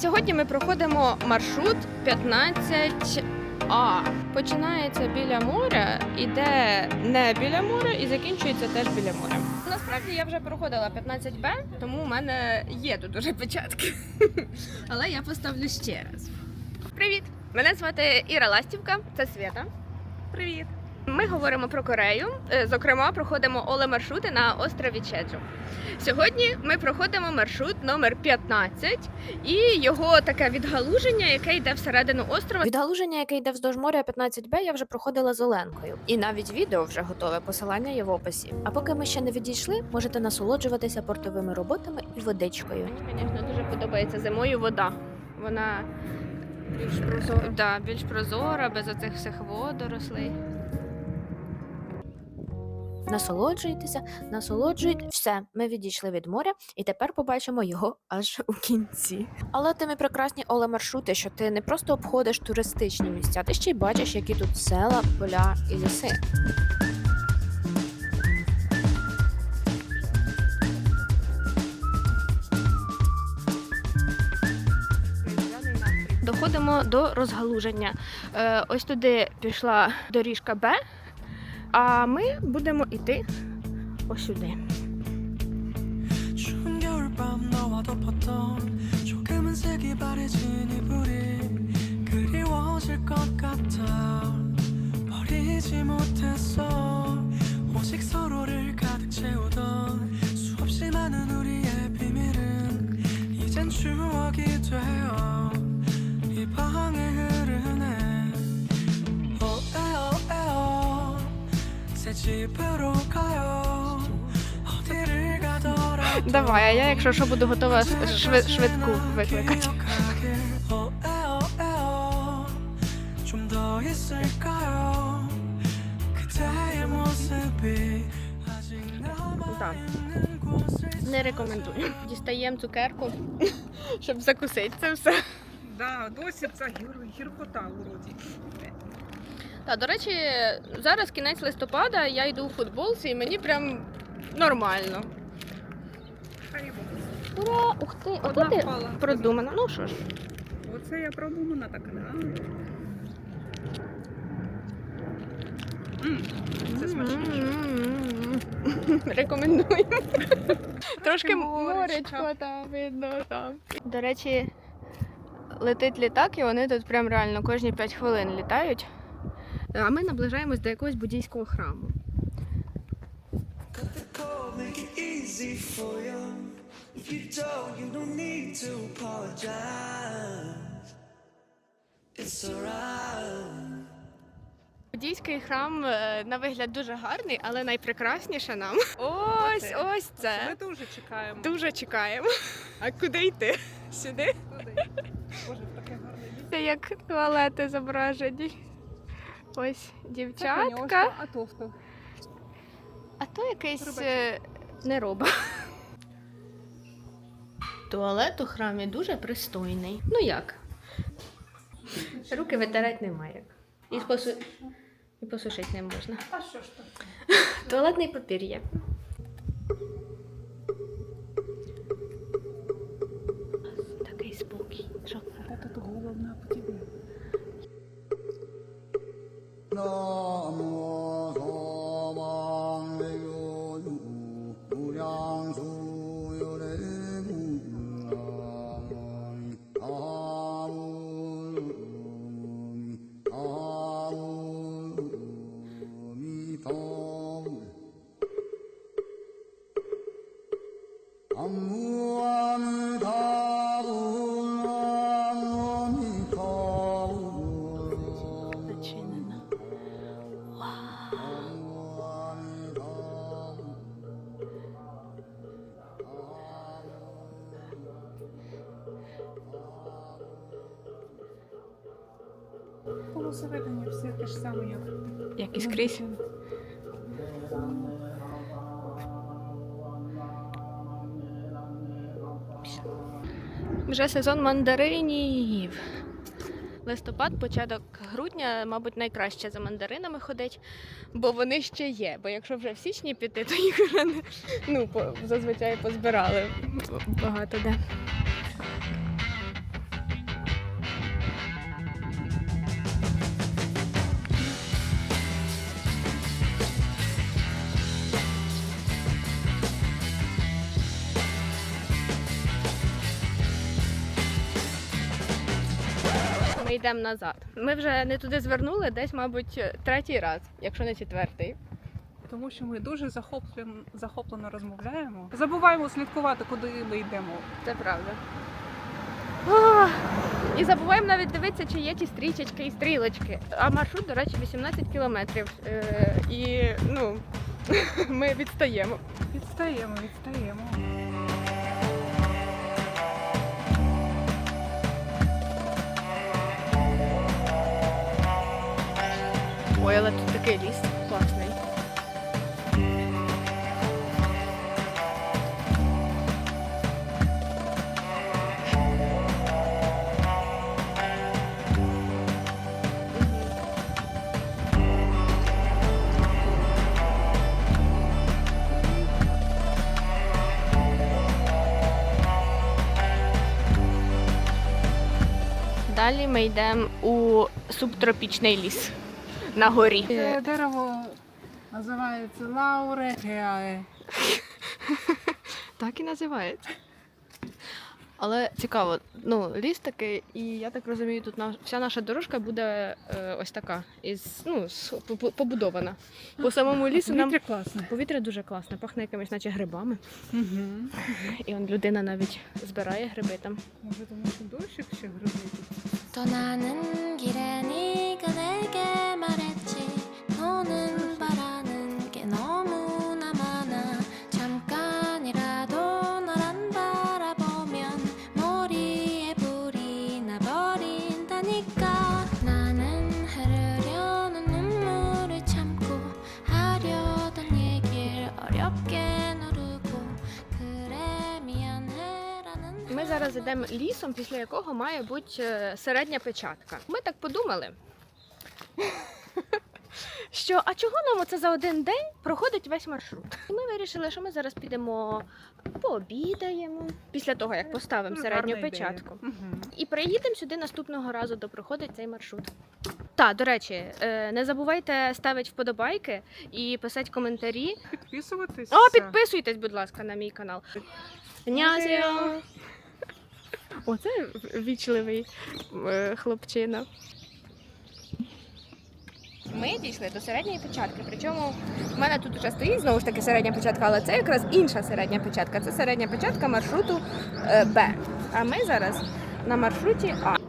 Сьогодні ми проходимо маршрут 15А. Починається біля моря, іде не біля моря і закінчується теж біля моря. Насправді я вже проходила 15Б, тому у мене є тут уже печатки. Але я поставлю ще раз. Привіт! Мене звати Іра Ластівка, це Свята. Привіт! Ми говоримо про Корею. Е, Зокрема, проходимо оле маршрути на острові Чеджу. Сьогодні ми проходимо маршрут номер 15 і його таке відгалуження, яке йде всередину острова. Відгалуження, яке йде вздовж моря 15Б, я вже проходила з Оленкою. І навіть відео вже готове, посилання є в описі. А поки ми ще не відійшли, можете насолоджуватися портовими роботами і водичкою. Мені, звісно, дуже подобається зимою вода. Вона більш прозора, да, більш прозора, без оцих всіх водорослей. Насолоджуйтеся, насолоджуйтесь. Все, ми відійшли від моря, і тепер побачимо його аж у кінці. Але тими прекрасні оле маршрути, що ти не просто обходиш туристичні місця, ти ще й бачиш, які тут села, поля і ліси. Доходимо до розгалуження. Е, ось туди пішла доріжка Б, а ми будемо йти ось сюди. 추운 겨울 집으로 가요 어디를 가더라도 Давай, а я, якщо що, буду готова швид- швидку викликати. 좀 더 있을까요? 그대의 모습이 아직 Так. 남아있는 곳을 Не рекомендую. Дістаємо цукерку, щоб закусити це все. Да, досі це гір- гіркота вроді. Та, до речі, зараз кінець листопада, я йду у футболці і мені прям нормально. Ура! Ух ти! Одна ти впала. продумана. Ну що ж. Оце я продумана так, Це смачніше. М-м-м. Трошки моречко. моречко там видно там. До речі, летить літак, і вони тут прям реально кожні 5 хвилин літають. А ми наближаємось до якогось буддійського храму. Буддійський храм е, на вигляд дуже гарний, але найпрекрасніше нам. Ось, ось Ми дуже чекаємо. Дуже чекаємо. А куди йти? Сюди? Туди. Боже, таке гарне місце. Це як туалети зображені. Ось дівчатка. а то хто? А то якийсь е, не роба. Туалет у храмі дуже пристойний. Ну як? Руки витирати немає як. І, посу... І посушити не можна. А що ж то? Туалетний папір є. Полусередині все те ж саме, як Як і скрізь. Вже сезон мандаринів. Листопад, початок грудня, мабуть, найкраще за мандаринами ходить, бо вони ще є. Бо якщо вже в січні піти, то їх вже не, ну, зазвичай позбирали багато де. Ми йдемо назад. Ми вже не туди звернули, десь, мабуть, третій раз, якщо не четвертий. Тому що ми дуже захоплено, захоплено розмовляємо. Забуваємо слідкувати, куди ми йдемо. Це правда. Ах, І забуваємо навіть дивитися, чи є ті стрічечки і стрілочки. А маршрут, до речі, 18 кілометрів. Е, і ну, ми відстаємо. Відстаємо, відстаємо. Ой, але тут такий ліс класний. Далі ми йдемо у субтропічний ліс на горі. Це дерево називається Лауре Геае. Так і називається. Але цікаво, ну, ліс такий, і я так розумію, тут наш, вся наша дорожка буде е, ось така, із, ну, з- по- по- побудована. По самому лісу нам Повітря класне. повітря дуже класне, пахне якимись, наче грибами. Угу. І он людина навіть збирає гриби там. Може, тому що дощик ще гриби тут. 떠나는 길에 네가 내게 말했지 너는 바라는 게 너무 зараз йдемо лісом, після якого має бути е, середня печатка. Ми так подумали, що а чого нам це за один день проходить весь маршрут? І ми вирішили, що ми зараз підемо пообідаємо після того, як поставимо середню печатку. І приїдемо сюди наступного разу, де проходить цей маршрут. Та, до речі, е, не забувайте ставити вподобайки і писати коментарі. Підписуватись. О, підписуйтесь, будь ласка, на мій канал. Нязіо! Оце вічливий е, хлопчина. Ми дійшли до середньої печатки. Причому в мене тут вже стоїть знову ж таки середня печатка, але це якраз інша середня печатка. Це середня печатка маршруту е, Б. А ми зараз на маршруті А.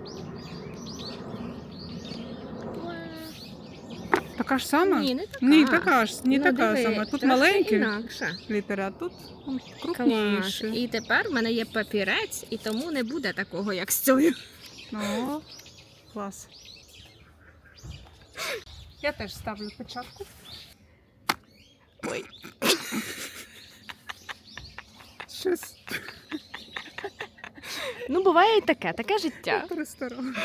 Така ж сама? Ні, не така. Ні, така ж, не Ну, така диви, сама. Тут трошки маленькі літери, а тут м, Клас. крупніші. І тепер в мене є папірець, і тому не буде такого, як з цією. Ну, клас. Я теж ставлю печатку. Ой. Щось Ну, буває і таке, таке життя. ресторан.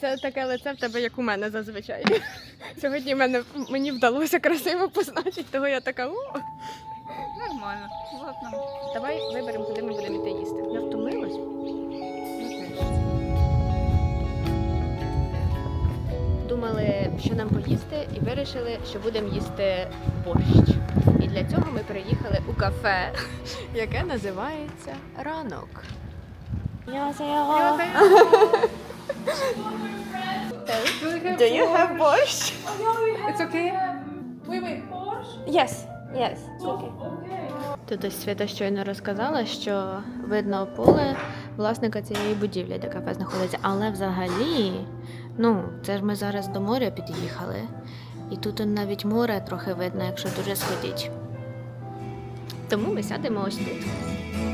Це таке лице в тебе, як у мене зазвичай. Сьогодні мене, мені вдалося красиво позначити, того я така. О! Нормально, ладно. Давай виберемо, куди ми будемо йти їсти. Я втомилась. Думали, що нам поїсти, і вирішили, що будемо їсти борщ. І для цього ми приїхали у кафе, яке називається ранок. Я Do you have борщ? It's okay? Yes, yes. Okay. Тут ось Свята щойно розказала, що видно поле власника цієї будівлі, де кафе знаходиться. Але взагалі, ну, це ж ми зараз до моря під'їхали. І тут навіть море трохи видно, якщо дуже сходіть. Тому ми сядемо ось тут,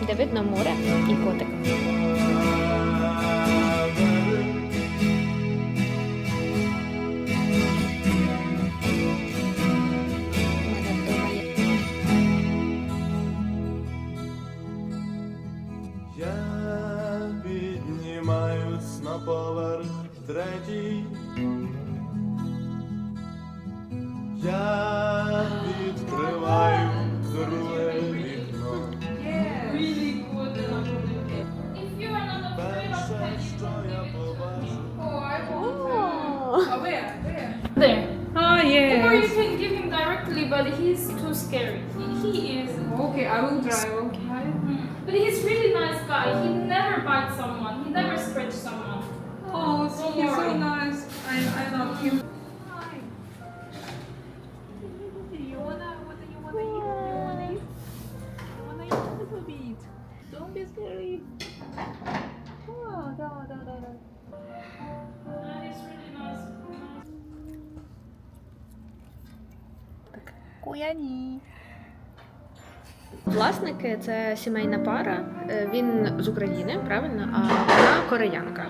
де видно море і котик. на поверх третій. Я відкриваю друге вікно. Перше, що я побачу. There. Ah, Or you yes. can give him directly, but he's too scary. He, he is. Okay, I will drive, okay. But he's really nice guy. He never bites someone. He's so nice. I, I love him. Власники це сімейна пара. Е, Він з України, правильно, а вона кореянка.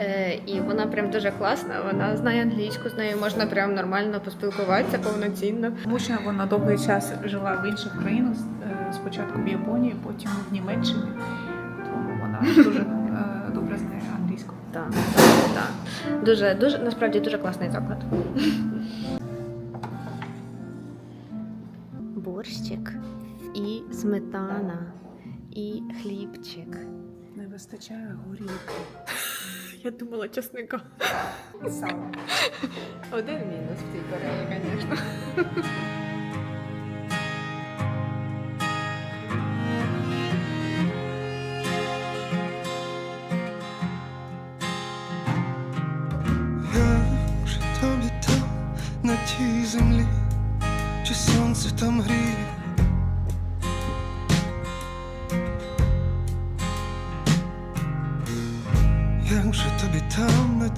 Е, І вона прям дуже класна. Вона знає англійську, з нею можна прям нормально поспілкуватися повноцінно. Тому що вона довгий час жила в інших країнах, е, спочатку в Японії, потім в Німеччині. Тому вона дуже е, добре знає англійську. Так, так. Дуже, дуже насправді дуже класний заклад. Борщик і сметана, і хлібчик. Не вистачає горілки. Я думала чесника. І сала. Один мінус в цій Кореї, звісно. Тобі там на тій землі, чи сонце там гріє.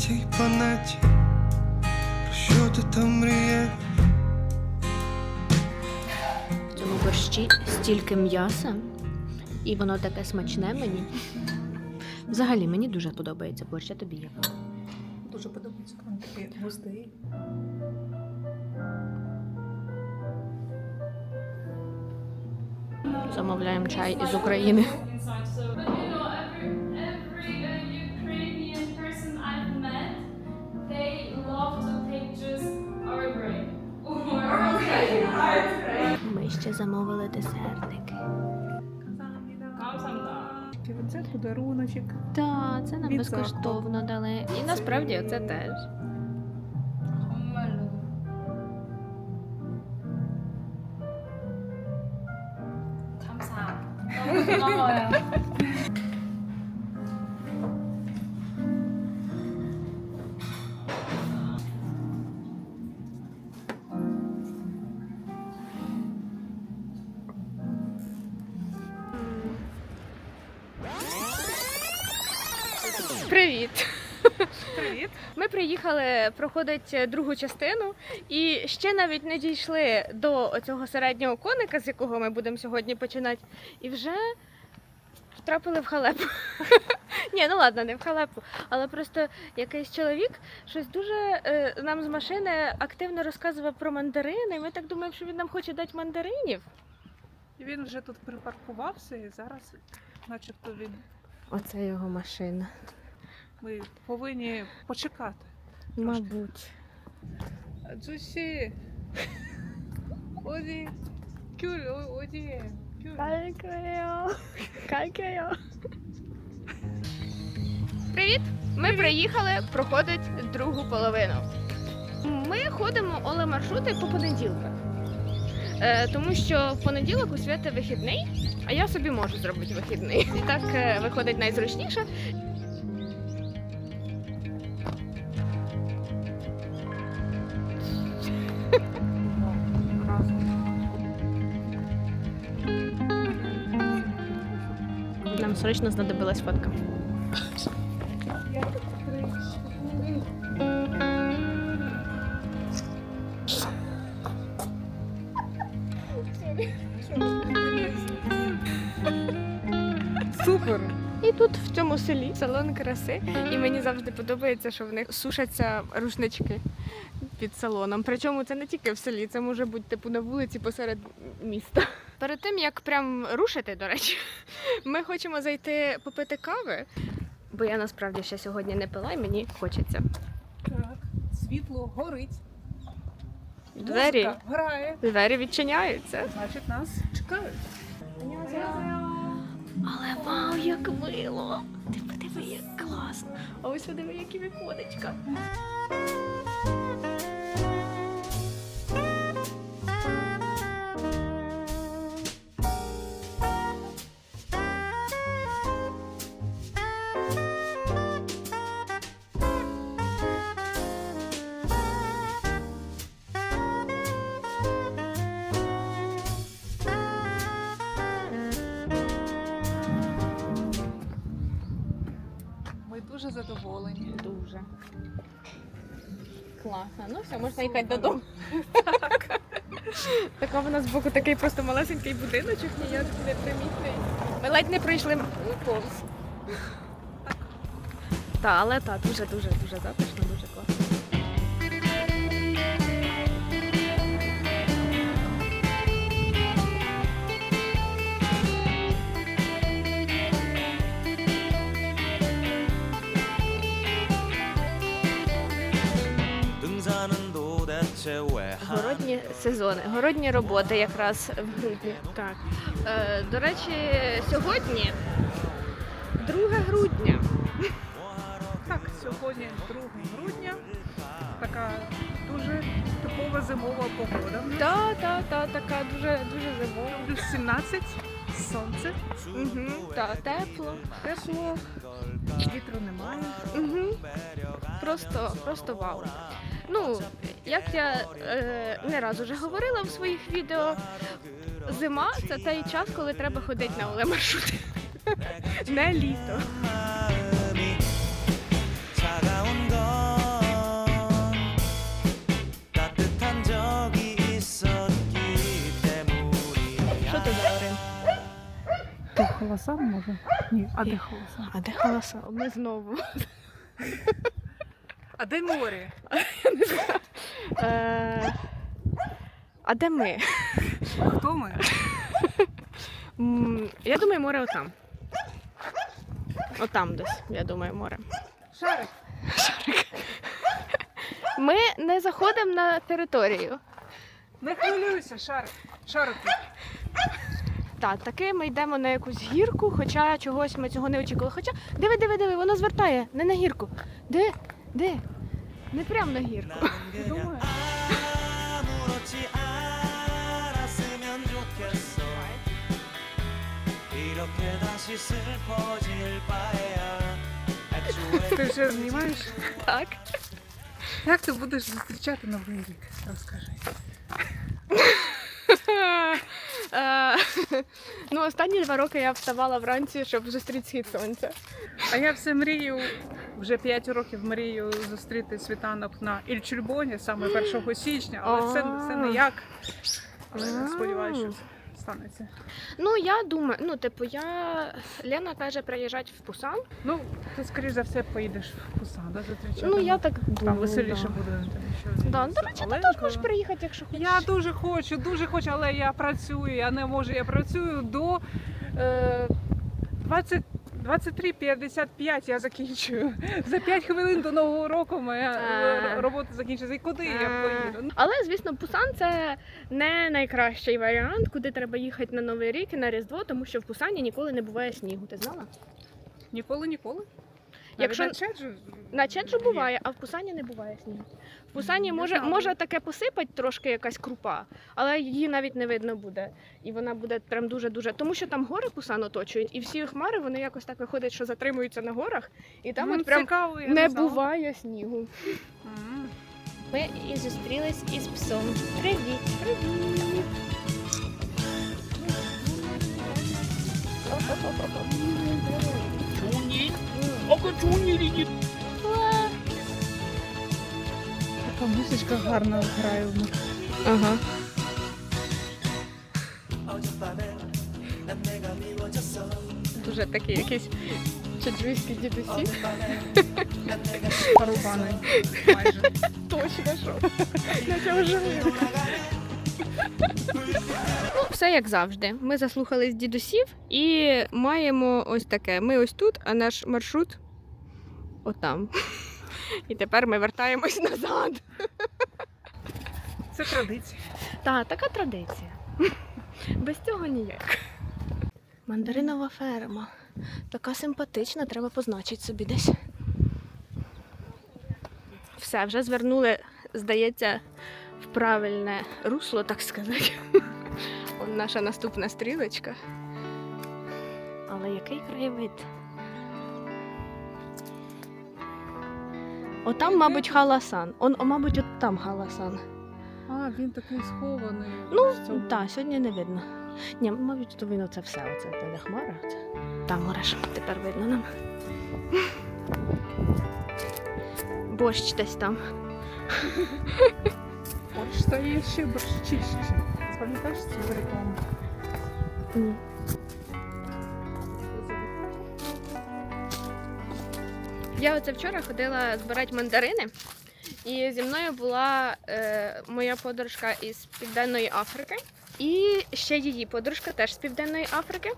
Тій планеті? Про що ти там мрієш? В цьому борщі стільки м'яса, і воно таке смачне мені. Взагалі, мені дуже подобається борщ, а тобі як? Дуже подобається, коли він такий густий. Замовляємо чай із України. They love to take just our or Ми ще замовили десертики. Це подаруночок. Так, це нам Від безкоштовно дали. І насправді це теж. 너무 приїхали проходити другу частину і ще навіть не дійшли до цього середнього коника, з якого ми будемо сьогодні починати, і вже втрапили в халепу. Ні, ну ладно, не в халепу, але просто якийсь чоловік щось дуже е, нам з машини активно розказував про мандарини. і Ми так думаємо, що він нам хоче дати мандаринів. І він вже тут припаркувався і зараз, начебто, він Оце його машина. ми повинні почекати. Мабуть. Джусі. Оді. Кюль, оді. Кюль. Калькаю. Привіт! Ми приїхали проходити другу половину. Ми ходимо оле маршрути по понеділках. Е, тому що в понеділок у свята вихідний, а я собі можу зробити вихідний. І так е, виходить найзручніше. Срочно знадобилась фотка. Супер! І тут в цьому селі салон краси. І мені завжди подобається, що в них сушаться рушнички під салоном. Причому це не тільки в селі, це може бути типу на вулиці посеред міста. Перед тим як прям рушити, до речі, ми хочемо зайти попити кави. Бо я насправді ще сьогодні не пила і мені хочеться. Так, світло горить. Двері, Музика грає. двері відчиняються. Значить, нас чекають. Але вау, як мило! Ти подиви, як класно. А ось подиви, які віконечка. Класно. Ну все, можна їхати додому. Така в нас боку такий просто малесенький будиночок, ніяк не примітний. Ми ледь не прийшли повз. Та, але так, дуже дуже дуже затишно, дуже класно. Городні сезони, городні роботи якраз в грудні. Так. Е, до речі, сьогодні 2 грудня. Так, сьогодні 2 грудня. Така дуже типова зимова погода. Та, та, та, така дуже дуже зимова. Плюс 17, сонце, Угу, та, тепло. тепло, вітру немає. Угу. Просто, просто вау. Ну, як я е, не раз уже говорила в своїх відео, зима це той час, коли треба ходити на оле маршрути. Не літо. 마음이 차가운 건 따뜻한 적이 있었기 때문이야 Що ти за Орин? То Холоса може? Ні, а де холоса? А де голоса? Ми знову. А де море? Е, а де ми? Хто ми? М, Я думаю, море отам. Отам десь, я думаю, море. Шарик. Ми не заходимо на територію. Не хвилюйся, шарик. Шарик результат. Таки ми йдемо на якусь гірку, хоча чогось ми цього не очікували. Хоча диви, диви, диви, воно звертає, не на гірку. Де? Де? Не прямо на гірку. Ти вже знімаєш? Так. Як ти будеш зустрічати новий рік? Розкажи. Е, Ну, останні два роки я вставала вранці, щоб зустріти схід сонця. А я все мрію, вже 5 років мрію зустріти світанок на Ільчульбоні саме 1 січня, але це, це не як. Але сподіваюся, станеться. Ну, я думаю, ну, типу, я. Лена каже приїжджати в Пусан. Ну, ти, скоріш за все, поїдеш в Пусан, да, зустрічати. Ну, я так Там веселіше да. буде. Там, Да. До речі, ти теж можеш приїхати, якщо хочеш. Я дуже хочу, дуже хочу, але я працюю, я не можу. Я працюю до е, 20 23.55 я закінчую. За 5 хвилин до Нового року моя е, робота закінчиться. І куди я поїду? Але, звісно, Пусан це не найкращий варіант, куди треба їхати на Новий рік і на Різдво, тому що в Пусані ніколи не буває снігу. Ти знала? Ніколи, ніколи. Якщо- на Чеджу? На Чеджу буває, а в Пусані не буває снігу. В Пусані може, може таке посипати трошки якась крупа, але її навіть не видно буде. І вона буде прям дуже-дуже. Тому що там гори Пусан оточують, і всі хмари вони якось так виходять, що затримуються на горах, і там М, от прям цікаво, не знала. буває снігу. Ми і зустрілись із псом. Привіт! Привіт! Така музичка гарна грає в них. Ага. Дуже такі якісь чаджуйські дідусі. Парубани майже. Точно що. Наче оживили. Ну, все як завжди. Ми заслухались дідусів і маємо ось таке. Ми ось тут, а наш маршрут отам. І тепер ми вертаємось назад. Це традиція. Так, така традиція. Без цього ніяк. Мандаринова ферма. Така симпатична, треба позначити собі десь. Все, вже звернули, здається, правильне русло, так сказати. Он наша наступна стрілочка. Але який краєвид? Отам, мабуть, халасан. Он, о, мабуть, от там халасан. А, він такий схований. Ну. Так, сьогодні не видно. Ні, мабуть, то видно це все. Оце це не хмара. Це там гореш. Тепер видно нам. Борщ десь там. Борщ стає ще борщище. Пам'ятаєш цю рекламу? Ні. Я оце вчора ходила збирати мандарини, і зі мною була е, моя подружка із Південної Африки, і ще її подружка теж з Південної Африки.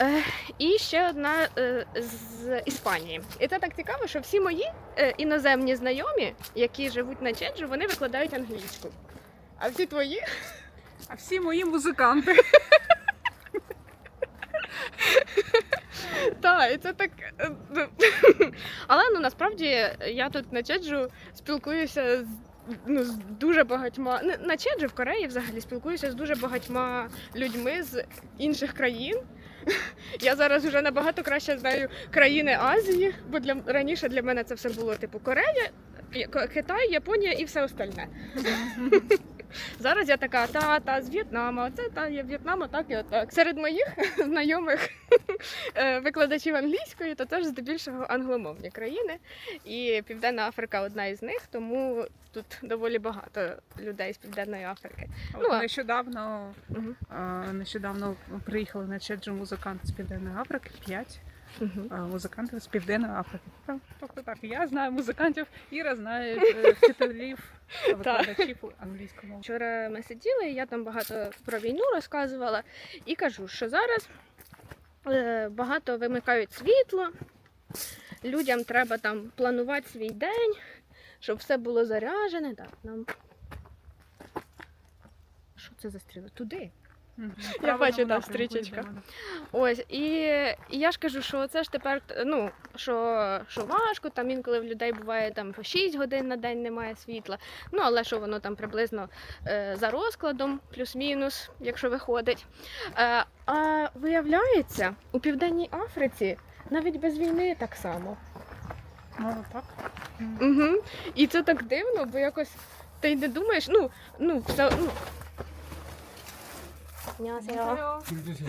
Е, і ще одна е, з Іспанії. І це так цікаво, що всі мої е, іноземні знайомі, які живуть на Чеджу, вони викладають англійську. А всі твої А всі мої музиканти. Так, і це так. ну, Але ну насправді я тут на Чеджу спілкуюся з. Ну, з дуже багатьма не- на Чеджу в Кореї взагалі спілкуюся з дуже багатьма людьми з інших країн. Я зараз вже набагато краще знаю країни Азії, бо для раніше для мене це все було типу Корея, Китай, Японія і все остальне. Зараз я така, та, та з В'єтнама, оце та є В'єтнама, так і отак. Серед моїх знайомих викладачів англійської, то теж здебільшого англомовні країни. І Південна Африка одна із них, тому тут доволі багато людей з Південної Африки. Ну, а- нещодавно, Мгм. а, нещодавно приїхали на Чеджу музиканти з Південної Африки, п'ять Мгм. а, музикантів з Південної Африки. Тобто так, я знаю музикантів, Іра знає е, вчителів, викладачів англійської мови. Вчора ми сиділи, я там багато про війну розказувала і кажу, що зараз е, багато вимикають світло, людям треба там планувати свій день, щоб все було заряджене. Так, нам. Що це за стріла? Туди. Я бачу, напрямку стрічечка. Ось, і, і я ж кажу, що це ж тепер, ну, що, що важко, там інколи в людей буває там по 6 годин на день немає світла. Ну, але що воно там приблизно е, за розкладом, плюс-мінус, якщо виходить. Е, а виявляється, у Південній Африці навіть без війни так само. Ну, так. Угу. І це так дивно, бо якось ти не думаєш, ну, ну, все, ну. 안녕하세요. 힘드세요.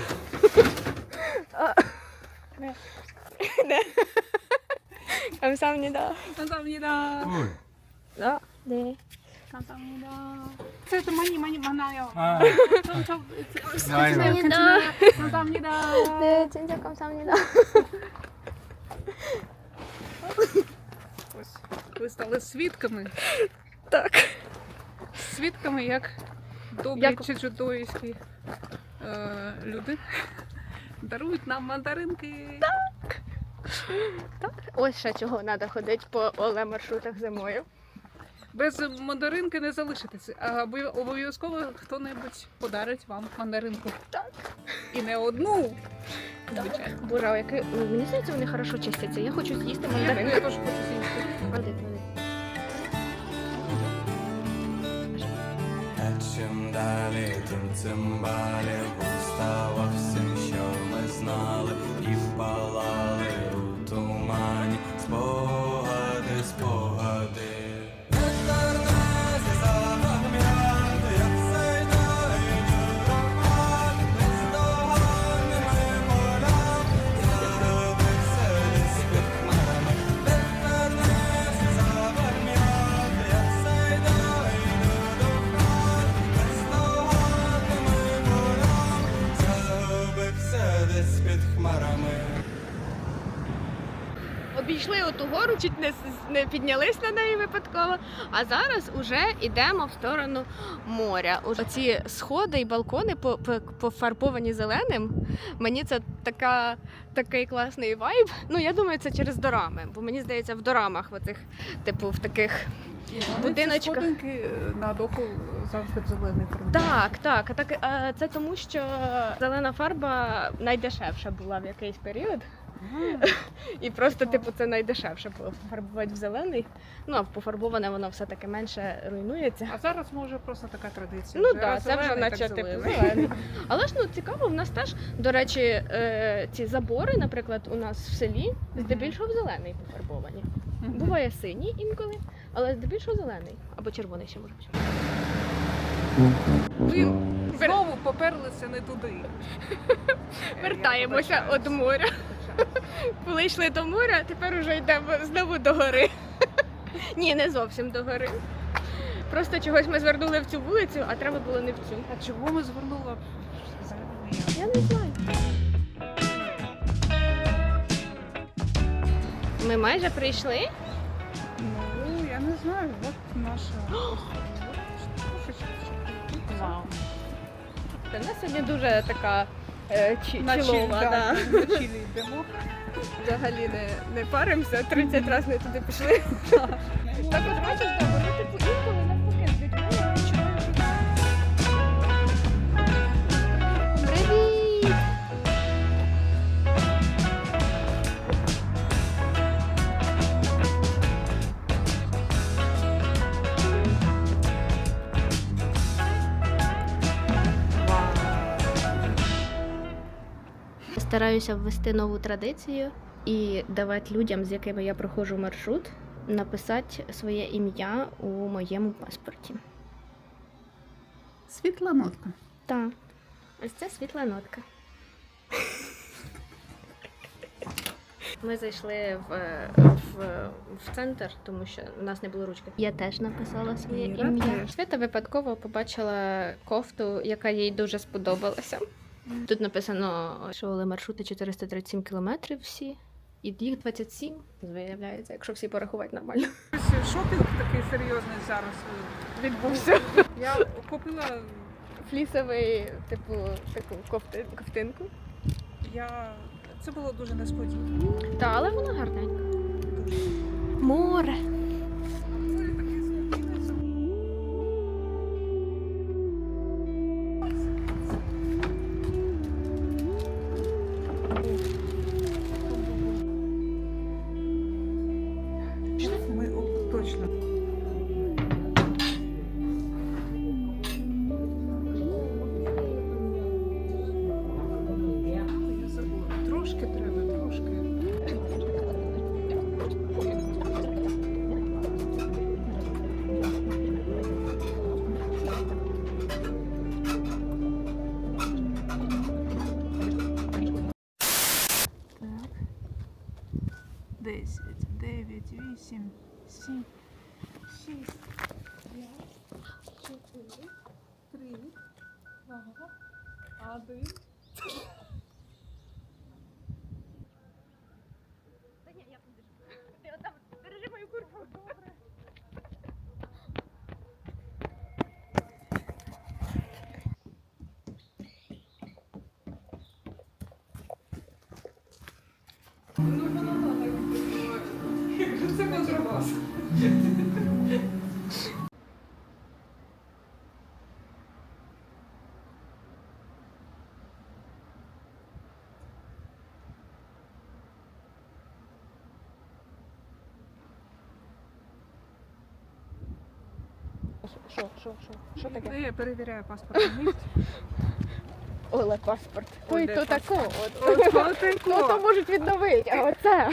어. 네. 네. 감사합니다. 감사합니다. 둘. 아, 어? 네. 감사합니다. 새해 복 많이 많이 만나요. 아, 저, 저, 저, 많이 많이. 감사합니다. 네, 진짜 감사합니다. 왜 стали свідками, Так. свідками як добрі Як- чи чудові е, люди дарують нам мандаринки. Так. Ось ще чого треба ходити по оле маршрутах зимою. Без мандаринки не залишитися. А обов'язково хто-небудь подарить вам мандаринку. Так. І не одну. Звичайно. Боже, а який... мені здається, вони хорошо чистяться. Я хочу з'їсти Я, я теж хочу з'їсти. Тим цимбалі Устава всім, що ми знали, під хмарами. Обійшли оту гору, чуть не, не піднялись на неї випадково. А зараз уже йдемо в сторону моря. Оці сходи і балкони по- по- пофарбовані зеленим. Мені це така, такий класний вайб. Ну я думаю, це через дорами, бо мені здається, в дорамах, в оцих, типу, в таких будиночках. Е, на доку завжди в зелений фарбі. Так, так. А так це тому, що зелена фарба найдешевша була в якийсь період. І просто, типу, це найдешевше пофарбувати в зелений. Ну, а пофарбоване воно все-таки менше руйнується. А зараз може просто така традиція. Ну так, це вже наче типу зелений. зелений. Але ж ну цікаво, в нас теж, до речі, е, ці забори, наприклад, у нас в селі здебільшого в зелений пофарбовані. Буває синій інколи, але здебільшого зелений. Або червоний ще може бути. Поперлися не туди. Вертаємося від моря. Коли йшли до моря, тепер уже йдемо знову до гори. Ні, не зовсім до гори. Просто чогось ми звернули в цю вулицю, а треба було не в цю. А чого ми звернули? Я. не знаю. Ми майже прийшли. Ну, я не знаю, от наша. Вау. Та нас сьогодні дуже така е, чі- чілова, да. чилі йдемо. Взагалі не, не паримося, 30 разів не туди пішли. Також бачиш, да, Стараюся ввести нову традицію і давати людям, з якими я проходжу маршрут, написати своє ім'я у моєму паспорті. Світла нотка. Так, ось це світла нотка. Ми зайшли в, в, в центр, тому що у нас не було ручки. Я теж написала своє ім'я. Свята випадково побачила кофту, яка їй дуже сподобалася. Тут написано, що але маршрути 437 кілометрів всі, і їх 27, виявляється, якщо всі порахувати нормально. Шопінг такий серйозний зараз Відбувся. Я купила, Флісовий, типу, таку кофти, ковтинку. я це було дуже несподівано. Та, але вона гарненька. Море. Два, один. Що, що, що? Що таке? Я перевіряю паспорт на місці. Оле паспорт. Ой, Ой, де то паспорт? тако. От. От, Ну, то можуть відновити, а оце.